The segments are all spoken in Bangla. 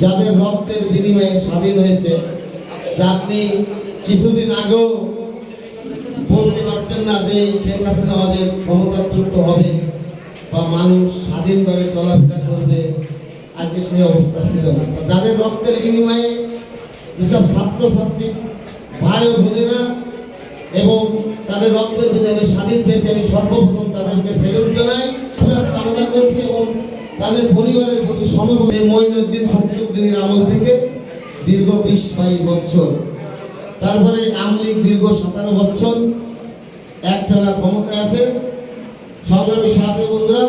যাদের রক্তের বিনিময়ে স্বাধীন হয়েছে আপনি কিছুদিন আগেও বলতে পারতেন না যে শেখ হাসিনা আমাদের ক্ষমতাচ্যুত হবে বা মানুষ স্বাধীনভাবে চলাফেরা করবে। আজকে সেই অবস্থা ছিল না। যাদের রক্তের বিনিময়ে যেসব ছাত্রছাত্রী, ভাই ও বোনেরা এবং তাদের রক্তের বিনিময়ে স্বাধীন পেয়েছে, আমি সর্বপ্রথম তাদেরকে সেলুট জানাই। কামনা করছি এবং তাদের পরিবারের প্রতি সমবেত মঈনুদ্দিন ফখরুদ্দিনের আমল থেকে দীর্ঘ বিশ বাইশ বছর। তারপরে আমলিগ দীর্ঘ সতেরো বছর একটানা ক্ষমতায় আছে। সংগ্রামী সাথে বন্ধুরা,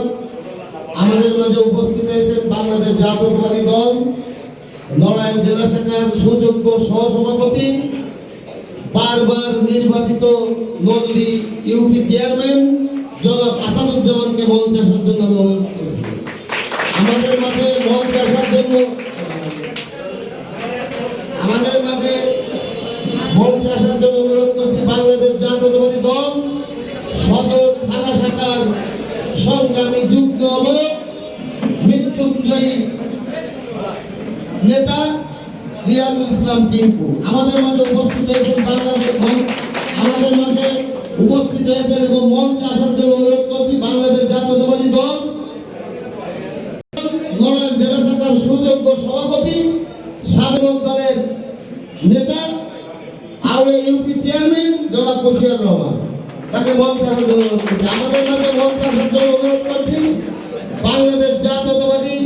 আমাদের মাঝে উপস্থিত হয়েছেন বাংলাদেশ জাতীয়তাবাদী দল, নড়াইল জেলা শাখার সুযোগ্য সহসভাপতি, বারবার নির্বাচিত নন্দী ইউপি চেয়ারম্যান জনাব আসাদুজ্জামানকে মঞ্চে আসার জন্য অনুরোধ করছি। আমাদের মাঝে মঞ্চে আসার জন্য, আমাদের মাঝে মঞ্চে আসার জন্য অনুরোধ করছি বাংলাদেশ জাতীয়তাবাদী দল, সদর থানা শাখার সংগ্রামী যুগ্ম মৃত্যুঞ্জয়ী নেতা রিয়াজুল ইসলাম টিঙ্কু। আমাদের মাঝে উপস্থিত হয়েছেন বাংলাদেশ আমাদের মাঝে উপস্থিত হয়েছেন এবং মঞ্চে আসার জন্য অনুরোধ করছি বাংলাদেশ জাতীয়তাবাদী দল নড়াইল জেলা শাখার সুযোগ্য সভাপতি দলের নেতা আউড়ে ইউপি চেয়ারম্যান জনাব বশির রহমান। তাকে মঞ্চে আসার জন্য আমাদের মাঝে মঞ্চে আসার জন্য অনুরোধ করছি। বাংলাদেশ জাতীয়তাবাদী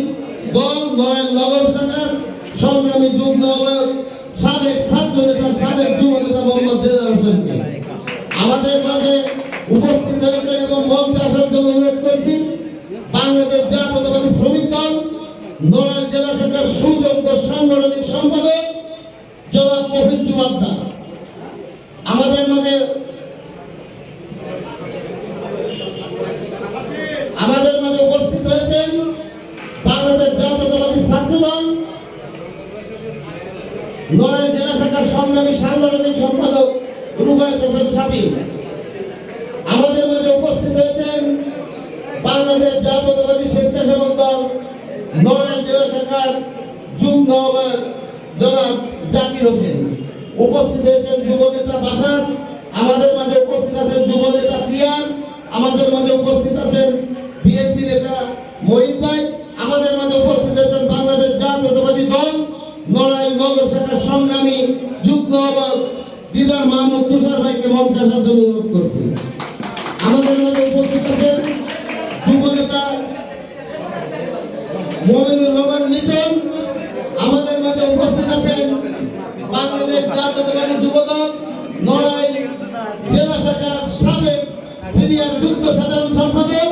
দল নড়াইল নগর শাখার সংগ্রামী যুগ্ম সাবেক ছাত্র নেতা সাবেক যুব নেতা মোহাম্মদ দেলার হোসেনকে। আমাদের মাঝে উপস্থিত হয়েছেন এবং মঞ্চে আসার জন্য অনুরোধ করছি। বাংলাদেশ জাতীয়তাবাদী শ্রমিক দল, নড়াইল জেলা শাখার সম্পাদক জনাব মফিজ জুমাদ্দার আমাদের মাঝে আমাদের মাঝে উপস্থিত হয়েছেন বাংলাদেশ জাতীয়তাবাদী ছাত্র নড়াইল জেলা শাখার সংগ্রামী সাংগঠনিক সম্পাদক রুবায়ত হোসেন ছাপি। আমাদের মাঝে উপস্থিত হয়েছেন বাংলাদেশ জাতীয়তাবাদী স্বেচ্ছাসেবক দল নড়াইল জেলা শাখার যুগ্ম জনাব জাকির হোসেন। উপস্থিত হয়েছেন যুব নেতা বাসার, আমাদের মাঝে উপস্থিত আছেন যুব নেতা পিয়ার, আমাদের মাঝে উপস্থিত আছেন বিএনপি নেতা মহিন ভাই, আমাদের মাঝে উপস্থিত হয়েছেন বাংলাদেশ জাতীয়তাবাদী দল, নড়াইল নগর শাখার সংগ্রামী যুগ্ম দিদার মাহমুদ তুষার ভাইকে মঞ্চে আসার জন্য অনুরোধ করছি। আমাদের মাঝে উপস্থিত আছেন যুব নেতা মোমিনুর রহমান লিটন মাঝে উপস্থিত আছেন বাংলাদেশ জাতীয়তাবাদী যুবদল, নড়াইল জেলা শাখার সাবেক সিনিয়র যুদ্ধ সাধারণ সম্পাদক,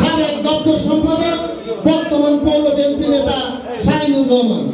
সাবেক দপ্তর সম্পাদক, বর্তমান পৌর বিএনপি নেতা শাহিনুর রহমান।